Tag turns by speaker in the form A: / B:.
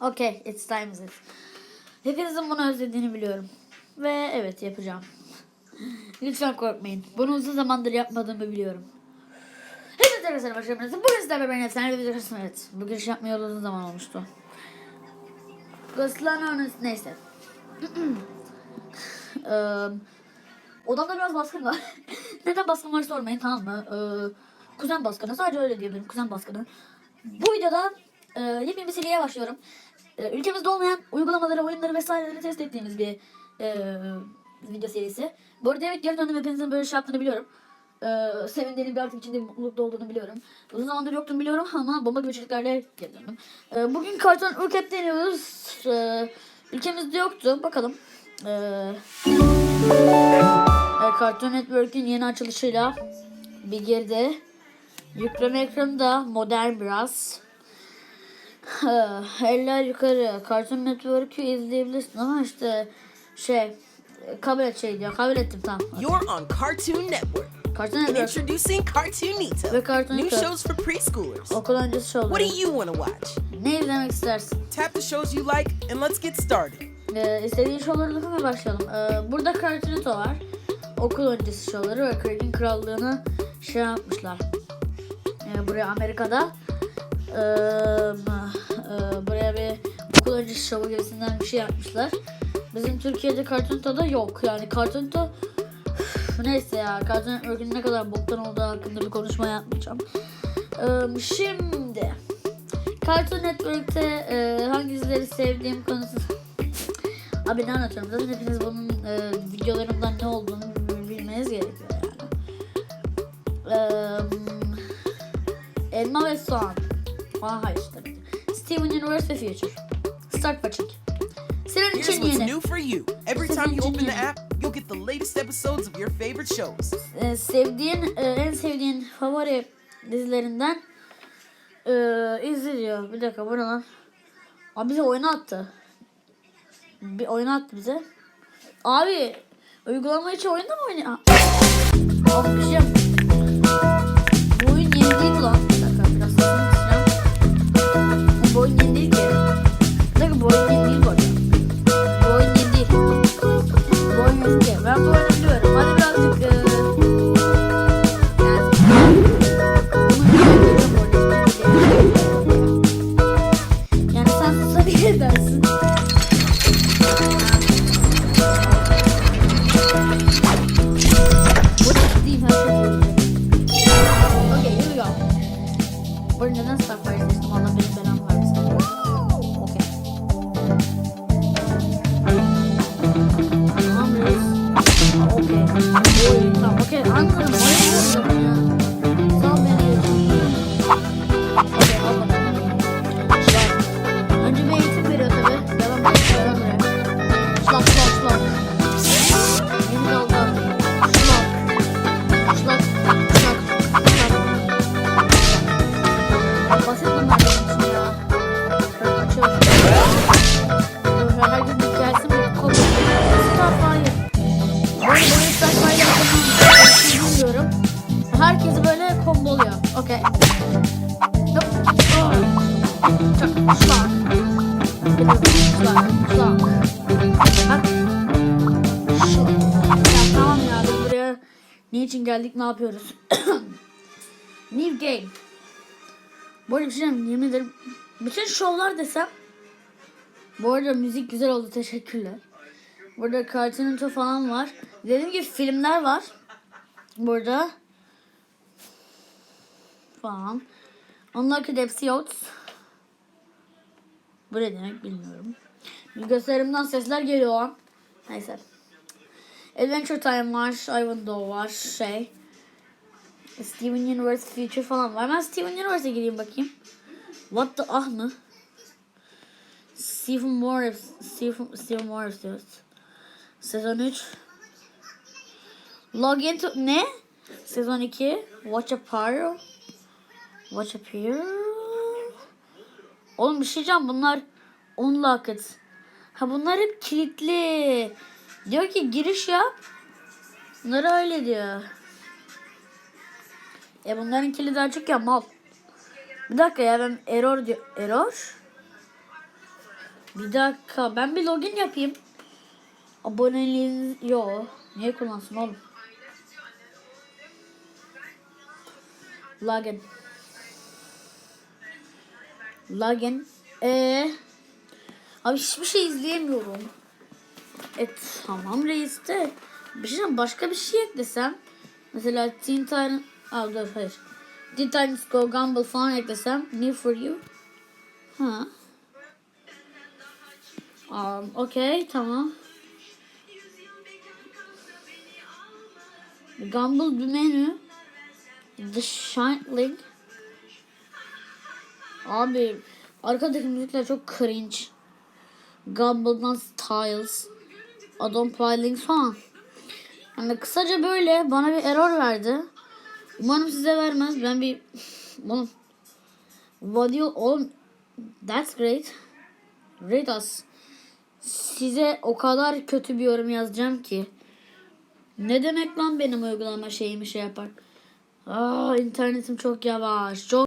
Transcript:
A: Okay, it's time is it. Hepinizin bunu özlediğini biliyorum. Ve evet yapacağım. Lütfen korkmayın. Bunu uzun zamandır yapmadığımı biliyorum. Hepinize arkadaşlar başlayabiliriz. Bugün sizlerle ben efsane bir video karşısında evet. Bu giriş yapmayalı uzun zaman olmuştu. Gösterilen neyse. Eee, odamda biraz baskın var. Neden baskın var sormayın tamam mı? Eee, kuzen baskını sadece öyle diyebilirim kuzen baskını. Bu videoda e, yepyeni bir seriye başlıyorum. E, ülkemizde olmayan uygulamaları, oyunları vesaireleri test ettiğimiz bir e, video serisi. Bu arada evet geri döndüm hepinizin böyle şey yaptığını biliyorum. E, sevindiğini bir artık içinde mutlulukta olduğunu biliyorum. Uzun zamandır yoktum biliyorum ama bomba gibi içeriklerle geri döndüm. E, bugün karton ürkep deniyoruz. E, ülkemizde yoktu. Bakalım. E, e, Cartoon Network'ün yeni açılışıyla bir girdi. Yükleme ekranı da modern biraz. Eller yukarı. Cartoon Network'ü izleyebilirsin ama işte şey kabul et şey diyor. Kabul ettim tamam.
B: You're on Cartoon Network.
A: Cartoon Network
B: introducing Cartoonito.
A: Ve Cartoon
B: New shows for preschoolers.
A: okul öncesi
B: What do
A: şovları.
B: you want to watch?
A: Ne izlemek istersin?
B: Tap the shows you like and let's get started.
A: Ee, istediğin şovları okumaya başlayalım. Ee, burada Cartoon Network var. Okul öncesi şovları ve Craig'in krallığını şey yapmışlar. Ee, buraya Amerika'da ee, ee, buraya bir okul öncesi şovu gibisinden bir şey yapmışlar. Bizim Türkiye'de Cartoon Network'da yok. Yani Cartoon Network neyse ya Cartoon Network'ün ne kadar boktan olduğu hakkında bir konuşma yapmayacağım. Ee, şimdi Cartoon Network'te ee, hangi dizileri sevdiğim konusu Abi ne anlatıyorum? Zaten hepiniz bunun e, videolarımdan ne olduğunu bil- bilmeniz gerekiyor yani. Eee, elma ve soğan. Aa hayır tabii. ki. Steven Universe ve Future. Start watching. Senin
B: Here's
A: için
B: what's
A: yeni.
B: new for you. Every
A: is
B: time you open the app, you'll get the latest episodes of your favorite shows.
A: Ee, sevdiğin, e, en sevdiğin favori dizilerinden e, izliyor. Bir dakika bu ne lan? Abi bize oyunu attı. Bir oyun attı bize. Abi uygulama içi oyunda mı oynuyor? Yap- Bu oyun yeni değil lan. Arada neden niçin geldik ne yapıyoruz? New game. Bu arada bir şey yemin ederim. Bütün şovlar desem. Bu arada müzik güzel oldu teşekkürler. Burada Cartoon falan var. Dediğim gibi filmler var. Burada. Falan. Onlarki de hepsi yok. Bu ne demek bilmiyorum. Bilgisayarımdan sesler geliyor. Neyse. Adventure Time var. Ivanhoe var. Şey. Steven Universe Future falan var. Ben Steven Universe'e gireyim bakayım. What the ah mı? Stephen Morris. Stephen, Stephen Morris diyoruz. Sezon 3. Log into ne? Sezon 2. Watch a Pyro. Watch a Pyro. Oğlum bir şey diyeceğim bunlar unlocked. Ha bunlar hep kilitli. Diyor ki giriş yap. Bunlar öyle diyor. E bunların kilidi açık ya mal. Bir dakika ya ben error diyor. Error? Bir dakika ben bir login yapayım. Aboneliğiniz yo. Niye kullansın oğlum? Login. Login. Ee, abi hiçbir şey izleyemiyorum. E tamam reis de. Bir şey başka bir şey eklesem. Mesela Teen Titan... Aa dur hayır. Teen Titans Go Gumball falan eklesem. New for you. Ha. Um, Okey tamam. Gumball bir menü. The Shining. Abi arkadaki müzikler çok cringe. Gumball'dan Styles. Adam Piling falan. Yani kısaca böyle bana bir error verdi. Umarım size vermez. Ben bir oğlum what do you oğlum that's great. Great us. Size o kadar kötü bir yorum yazacağım ki. Ne demek lan benim uygulama şeyimi şey yapar. Aa internetim çok yavaş. Çok